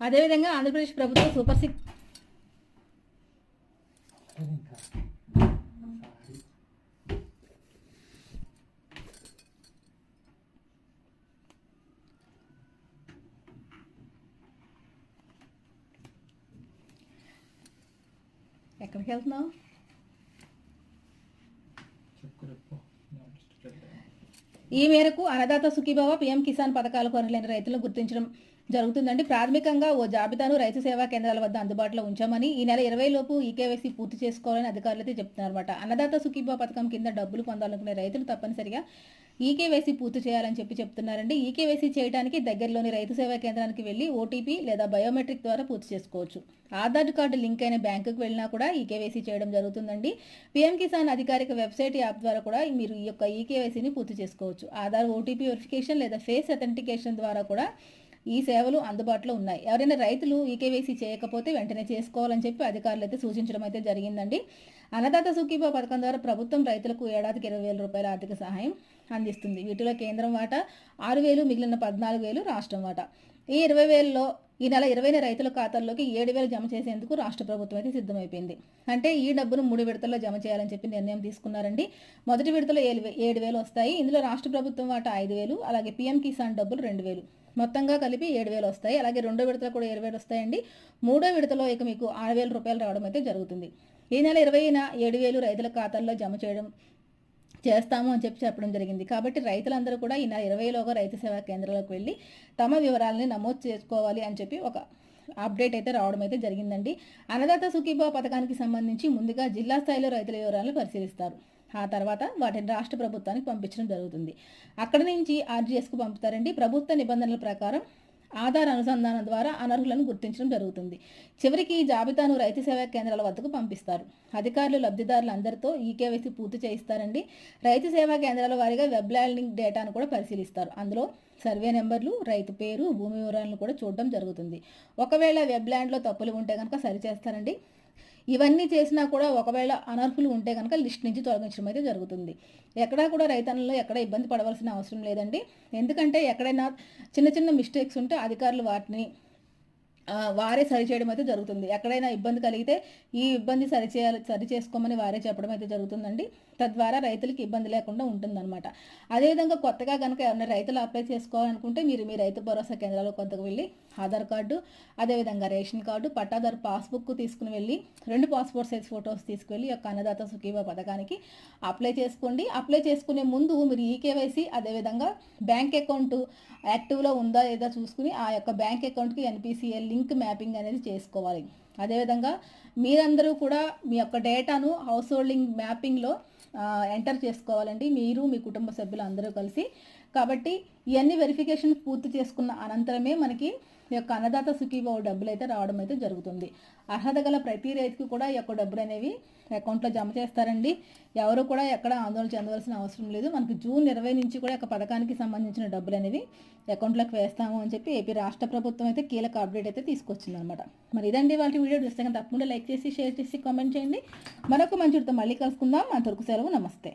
అదేవిధంగా ఆంధ్రప్రదేశ్ ప్రభుత్వం super six ఇంకా ఎక్కడికి వెళ్తున్నావు. ఈ మేరకు అన్నదాత సుఖీభావ పీఎం కిసాన్ పథకాలకు అర్హులైన రైతులను గుర్తించడం జరుగుతుందండి ప్రాథమికంగా ఓ జాబితాను రైతు సేవా కేంద్రాల వద్ద అందుబాటులో ఉంచామని ఈ నెల ఇరవై లోపు ఈకేవైసీ పూర్తి చేసుకోవాలని అధికారులు అయితే చెప్తున్నారన్నమాట. అన్నదాత సుఖీభా పథకం కింద డబ్బులు పొందాలనుకునే రైతులు తప్పనిసరిగా ఈకేవైసీ పూర్తి చేయాలని చెప్పి చెప్తున్నారండి. ఈకేవైసీ చేయడానికి దగ్గరలోని రైతు సేవా కేంద్రానికి వెళ్ళి ఓటీపీ లేదా బయోమెట్రిక్ ద్వారా పూర్తి చేసుకోవచ్చు. ఆధార్ కార్డు లింక్ అయిన బ్యాంకుకు వెళ్ళినా కూడా ఈకేవైసీ చేయడం జరుగుతుందండి. పీఎం కిసాన్ అధికారిక వెబ్సైట్ యాప్ ద్వారా కూడా మీరు ఈ యొక్క ఈకేవైసీని పూర్తి చేసుకోవచ్చు. ఆధార్ ఓటీపీ వెరిఫికేషన్ లేదా ఫేస్ అథెంటికేషన్ ద్వారా కూడా ఈ సేవలు అందుబాటులో ఉన్నాయి. ఎవరైనా రైతులు ఈకేవైసీ చేయకపోతే వెంటనే చేసుకోవాలని చెప్పి అధికారులు అయితే సూచించడం అయితే జరిగిందండి. అన్నదాత సుఖీభా పథకం ద్వారా ప్రభుత్వం రైతులకు ఏడాదికి ఇరవై వేల రూపాయల ఆర్థిక సహాయం అందిస్తుంది. వీటిలో కేంద్రం వాటా ఆరు వేలు మిగిలిన పద్నాలుగు వేలు రాష్ట్రం వాటా. ఈ ఇరవై వేలలో ఈ నెల ఇరవైన రైతుల ఖాతాల్లోకి ఏడు వేలు జమ చేసేందుకు రాష్ట్ర ప్రభుత్వం అయితే సిద్ధమైపోయింది. అంటే ఈ డబ్బును మూడు విడతల్లో జమ చేయాలని చెప్పి నిర్ణయం తీసుకున్నారండి. మొదటి విడతలో ఏడు వే- ఏడు వేలు వస్తాయి. ఇందులో రాష్ట్ర ప్రభుత్వం వాటా ఐదు వేలు అలాగే పీఎం కిసాన్ డబ్బులు రెండు వేలు. మొత్తంగా కలిపి ఏడు వేలు వస్తాయి. అలాగే రెండో విడతలో కూడా ఏడు వేలు వస్తాయండి. మూడో విడతలో ఇక మీకు ఆరు వేల రూపాయలు రావడం అయితే జరుగుతుంది. ఈ నెల ఇరవైన ఏడు వేలు రైతుల ఖాతాల్లో జమ చేయడం చేస్తాము అని చెప్పి చెప్పడం జరిగింది. కాబట్టి రైతులందరూ కూడా ఈ నెల ఇరవైలోగా రైతు సేవా కేంద్రాలకు వెళ్ళి తమ వివరాలని నమోదు చేసుకోవాలి అని చెప్పి ఒక అప్డేట్ అయితే రావడం అయితే జరిగిందండి. అన్నదాత సుఖీభావ పథకానికి సంబంధించి ముందుగా జిల్లా స్థాయిలో రైతుల వివరాలను పరిశీలిస్తారు. ఆ తర్వాత వాటిని రాష్ట్ర ప్రభుత్వానికి పంపించడం జరుగుతుంది. అక్కడి నుంచి ఆర్జీఎస్కు పంపుతారండి. ప్రభుత్వ నిబంధనల ప్రకారం ఆధార్ అనుసంధానం ద్వారా అనర్హులను గుర్తించడం జరుగుతుంది. చివరికి ఈ జాబితాను రైతు సేవా కేంద్రాల వద్దకు పంపిస్తారు. అధికారులు లబ్ధిదారులు అందరితో ఈకేవైసీ పూర్తి చేయిస్తారండి. రైతు సేవా కేంద్రాల వారిగా వెబ్ ల్యాండింగ్ డేటాను కూడా పరిశీలిస్తారు. అందులో సర్వే నెంబర్లు రైతు పేరు భూమి వివరాలను కూడా చూడడం జరుగుతుంది. ఒకవేళ వెబ్ ల్యాండ్లో తప్పులు ఉంటే కనుక సరిచేస్తారండి. ఇవన్నీ చేసినా కూడా ఒకవేళ అనర్హులు ఉంటే కనుక లిస్ట్ నుంచి తొలగించడం అయితే జరుగుతుంది. ఎక్కడా కూడా రైతన్నులు ఎక్కడ ఇబ్బంది పడవలసిన అవసరం లేదండి. ఎందుకంటే ఎక్కడైనా చిన్న చిన్న మిస్టేక్స్ ఉంటే అధికారులు వాటిని వారే సరిచేయడం అయితే జరుగుతుంది. ఎక్కడైనా ఇబ్బంది కలిగితే ఈ ఇబ్బంది సరిచేయాలి సరి చేసుకోమని వారే చెప్పడం అయితే జరుగుతుందండి. తద్వారా రైతులకి ఇబ్బంది లేకుండా ఉంటుందన్నమాట. అదేవిధంగా కొత్తగా కనుక ఎవరైనా రైతులు అప్లై చేసుకోవాలనుకుంటే మీరు మీ రైతు భరోసా కేంద్రాలకు కొత్తగా వెళ్ళి ఆధార్ కార్డు అదేవిధంగా రేషన్ కార్డు పట్టాదారు పాస్బుక్ తీసుకుని వెళ్ళి రెండు పాస్పోర్ట్ సైజ్ ఫొటోస్ తీసుకువెళ్ళి యొక్క అన్నదాత సుఖీభ పథకానికి అప్లై చేసుకోండి. అప్లై చేసుకునే ముందు మీరు ఈకేవైసీ అదేవిధంగా బ్యాంక్ అకౌంట్ యాక్టివ్లో ఉందా లేదా చూసుకుని ఆ యొక్క బ్యాంక్ అకౌంట్కి ఎన్పిసిఎల్ లింక్ మ్యాపింగ్ అనేది చేసుకోవాలి. అదేవిధంగా మీరందరూ కూడా మీ యొక్క డేటాను హౌస్ హోల్డింగ్ మ్యాపింగ్లో ఎంటర్ చేసుకోవాలండి. మీరు మీ కుటుంబ సభ్యులు అందరూ కలిసి. కాబట్టి ఇవన్నీ వెరిఫికేషన్ పూర్తి చేసుకున్న అనంతరమే మనకి ఈ యొక్క అన్నదాత సుఖీభావ డబ్బులు అయితే రావడం అయితే జరుగుతుంది. అర్హత గల ప్రతి రైతుకు కూడా ఈ యొక్క డబ్బులు అనేవి అకౌంట్లో జమ చేస్తారండి. ఎవరు కూడా ఎక్కడ ఆందోళన చెందవలసిన అవసరం లేదు. మనకు జూన్ ఇరవై నుంచి కూడా ఒక పథకానికి సంబంధించిన డబ్బులు అనేవి అకౌంట్లోకి వేస్తాము అని చెప్పి ఏపీ రాష్ట్ర ప్రభుత్వం అయితే కీలక అప్డేట్ అయితే తీసుకొచ్చింది అనమాట మరి ఇదండి వాళ్ళ వీడియో. చూస్తే కనుక తప్పకుండా లైక్ చేసి షేర్ చేసి కామెంట్ చేయండి. మరొక మంచితో మళ్ళీ కలుసుకుందాం. అంతవరకు సెలవు. నమస్తే.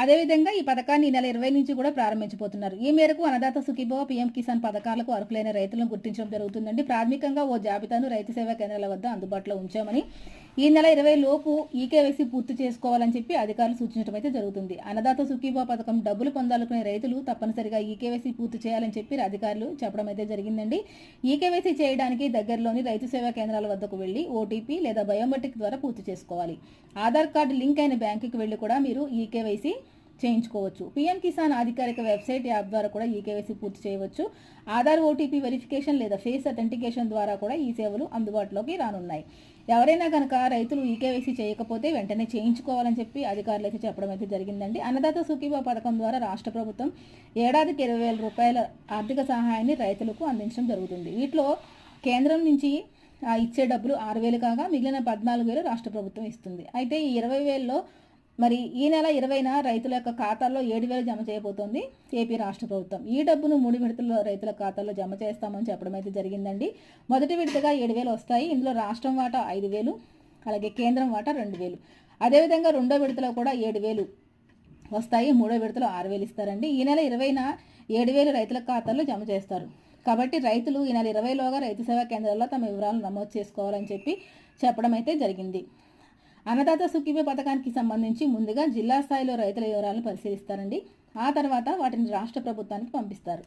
అదేవిధంగా ఈ పథకాన్ని ఈ నెల ఇరవై నుంచి కూడా ప్రారంభించబోతున్నారు. ఈ మేరకు అన్నదాత సుఖీభవ పీఎం కిసాన్ పథకాలకు అర్హులైన రైతులను గుర్తించడం జరుగుతుందండి. ప్రాథమికంగా ఓ జాబితాను రైతు సేవా కేంద్రాల వద్ద అందుబాటులో ఉంచామని ఈ నెల ఇరవై లోపు ఈకేవైసీ పూర్తి చేసుకోవాలని చెప్పి అధికారులు సూచించడం అయితే జరుగుతుంది. అన్నదాత సుఖీభా పథకం డబ్బులు పొందాలనుకునే రైతులు తప్పనిసరిగా ఈకేవైసీ పూర్తి చేయాలని చెప్పి అధికారులు చెప్పడం అయితే జరిగిందండి. ఈకేవైసీ చేయడానికి దగ్గరలోని రైతు సేవా కేంద్రాల వద్దకు వెళ్ళి ఓటీపీ లేదా బయోమెట్రిక్ ద్వారా పూర్తి చేసుకోవాలి. ఆధార్ కార్డు లింక్ అయిన బ్యాంకుకి వెళ్ళి కూడా మీరు ఈకేవైసీ చేయించుకోవచ్చు. పీఎం కిసాన్ అధికారిక వెబ్సైట్ యాప్ ద్వారా కూడా ఈ కేవైసీ పూర్తి చేయవచ్చు. ఆధార్ ఓటీపీ వెరిఫికేషన్ లేదా ఫేస్ అథెంటికేషన్ ద్వారా కూడా ఈ సేవలు అందుబాటులోకి రానున్నాయి. ఎవరైనా కనుక రైతులు ఈ కేవైసీ చేయకపోతే వెంటనే చేయించుకోవాలని చెప్పి అధికారులు అయితే చెప్పడం అయితే జరిగిందండి. అన్నదాత సుఖీభా పథకం ద్వారా రాష్ట్ర ప్రభుత్వం ఏడాదికి ఇరవై వేల రూపాయల ఆర్థిక సహాయాన్ని రైతులకు అందించడం జరుగుతుంది. వీటిలో కేంద్రం నుంచి ఇచ్చే డబ్బులు ఆరు వేలు కాగా మిగిలిన పద్నాలుగు వేలు రాష్ట్ర ప్రభుత్వం ఇస్తుంది. అయితే ఈ ఇరవై వేలలో మరి ఈ నెల ఇరవైన రైతుల యొక్క ఖాతాల్లో ఏడు వేలు జమ చేయబోతోంది ఏపీ రాష్ట్ర ప్రభుత్వం. ఈ డబ్బును మూడు విడతల్లో రైతుల ఖాతాల్లో జమ చేస్తామని చెప్పడం అయితే జరిగిందండి. మొదటి విడతగా ఏడు వేలు వస్తాయి. ఇందులో రాష్ట్రం వాటా ఐదు వేలు అలాగే కేంద్రం వాటా రెండు వేలు. అదేవిధంగా రెండో విడతలో కూడా ఏడు వేలు వస్తాయి. మూడో విడతలో ఆరు వేలు ఇస్తారండి. ఈ నెల ఇరవైన ఏడు వేలు రైతుల ఖాతాల్లో జమ చేస్తారు. కాబట్టి రైతులు ఈ నెల ఇరవైలోగా రైతు సేవా కేంద్రాల్లో తమ వివరాలను నమోదు చేసుకోవాలని చెప్పి చెప్పడం అయితే జరిగింది. అన్నదాత సుఖీభ పథకానికి సంబంధించి ముందుగా జిల్లా స్థాయిలో రైతుల వివరాలను పరిశీలిస్తారండి. ఆ తర్వాత వాటిని రాష్ట్ర ప్రభుత్వానికి పంపిస్తారు.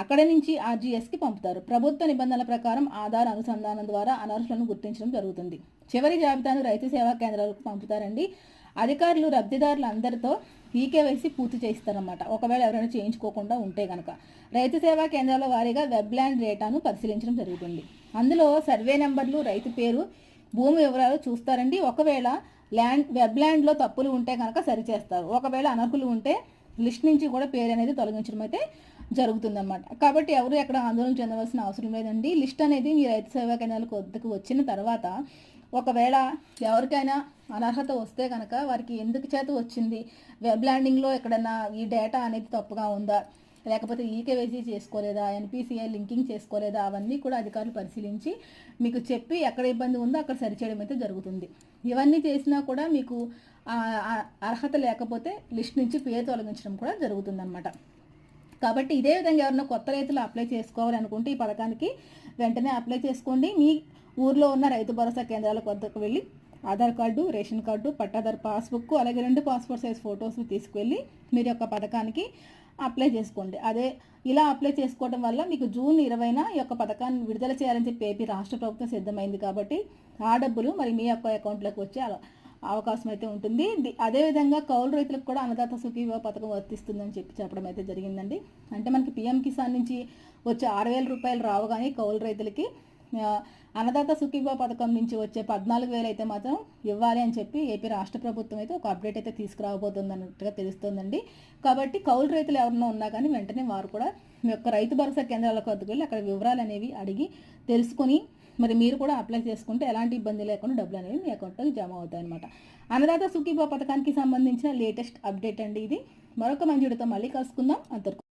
అక్కడ నుంచి ఆర్జీఎస్కి పంపుతారు. ప్రభుత్వ నిబంధనల ప్రకారం ఆధార్ అనుసంధానం ద్వారా అనర్హులను గుర్తించడం జరుగుతుంది. చివరి జాబితాను రైతు సేవా కేంద్రాలకు పంపుతారండి. అధికారులు లబ్ధిదారులు అందరితో ఈకేవైసీ పూర్తి చేయిస్తారన్నమాట. ఒకవేళ ఎవరైనా చేయించుకోకుండా ఉంటే కనుక రైతు సేవా కేంద్రాల వారీగా వెబ్ ల్యాండ్ డేటాను పరిశీలించడం జరుగుతుంది. అందులో సర్వే నెంబర్లు రైతు పేరు భూమి వివరాలు చూస్తారండి. ఒకవేళ ల్యాండ్ వెబ్ ల్యాండ్లో తప్పులు ఉంటే కనుక సరిచేస్తారు. ఒకవేళ అనర్హులు ఉంటే లిస్ట్ నుంచి కూడా పేరు అనేది తొలగించడం అయితే జరుగుతుందన్నమాట. కాబట్టి ఎవరు ఎక్కడ ఆందోళన చెందవలసిన అవసరం లేదండి. లిస్ట్ అనేది మీ రైతు సేవా కేంద్రాలకు వద్దకు వచ్చిన తర్వాత ఒకవేళ ఎవరికైనా అనర్హత వస్తే కనుక వారికి ఎందుకు చేత వచ్చింది? వెబ్ ల్యాండింగ్లో ఎక్కడన్నా ఈ డేటా అనేది తప్పుగా ఉందా? లేకపోతే ఈకేవైసీ చేసుకోలేదా ఎన్పిసిఐ లింకింగ్ చేసుకోలేదా అవన్నీ కూడా అధికారులు పరిశీలించి మీకు చెప్పి ఎక్కడ ఇబ్బంది ఉందో అక్కడ సరిచేయడం అయితే జరుగుతుంది. ఇవన్నీ చేసినా కూడా మీకు అర్హత లేకపోతే లిస్ట్ నుంచి పేరు తొలగించడం కూడా జరుగుతుందన్నమాట. కాబట్టి ఇదే విధంగా ఎవరైనా కొత్త రైతులు అప్లై చేసుకోవాలనుకుంటే ఈ పథకానికి వెంటనే అప్లై చేసుకోండి. మీ ఊర్లో ఉన్న రైతు భరోసా కేంద్రాలకు వద్దకు వెళ్ళి ఆధార్ కార్డు రేషన్ కార్డు పట్టాదారు పాస్బుక్ అలాగే రెండు పాస్పోర్ట్ సైజ్ ఫొటోస్ తీసుకువెళ్ళి మీరు యొక్క పథకానికి అప్లై చేసుకోండి. అదే ఇలా అప్లై చేసుకోవడం వల్ల మీకు జూన్ ఇరవైన ఈ యొక్క పథకాన్ని విడుదల చేయాలని చెప్పి ఏపీ రాష్ట్ర ప్రభుత్వం సిద్ధమైంది కాబట్టి ఆ డబ్బులు మరి మీ యొక్క అకౌంట్లోకి వచ్చే అవకాశం అయితే ఉంటుంది. అదేవిధంగా కౌలు రైతులకు కూడా అన్నదాత సుఖీవ పథకం వర్తిస్తుందని చెప్పి చెప్పడం అయితే జరిగిందండి. అంటే మనకి పిఎం కిసాన్ నుంచి వచ్చే ఆరు వేల రూపాయలు రావు కానీ కౌలు రైతులకి అన్నదాత సుఖీభా పథకం నుంచి వచ్చే పద్నాలుగు వేలు అయితే మాత్రం ఇవ్వాలి అని చెప్పి ఏపీ రాష్ట్ర ప్రభుత్వం అయితే ఒక అప్డేట్ అయితే తీసుకురాబోతుంది అన్నట్టుగా తెలుస్తోందండి. కాబట్టి కౌలు రైతులు ఎవరన్నా ఉన్నా కానీ వెంటనే వారు కూడా మీ యొక్క రైతు భరోసా కేంద్రాలకు వద్దకు వెళ్ళి అక్కడ వివరాలు అనేవి అడిగి తెలుసుకొని మరి మీరు కూడా అప్లై చేసుకుంటే ఎలాంటి ఇబ్బంది లేకుండా డబ్బులు అనేవి మీ అకౌంట్లోకి జమ అవుతాయి అనమాట అన్నదాత సుఖీభా పథకానికి సంబంధించిన లేటెస్ట్ అప్డేట్ అండి ఇది. మరొక మంజుడితో మళ్ళీ కలుసుకుందాం. అంతవరకు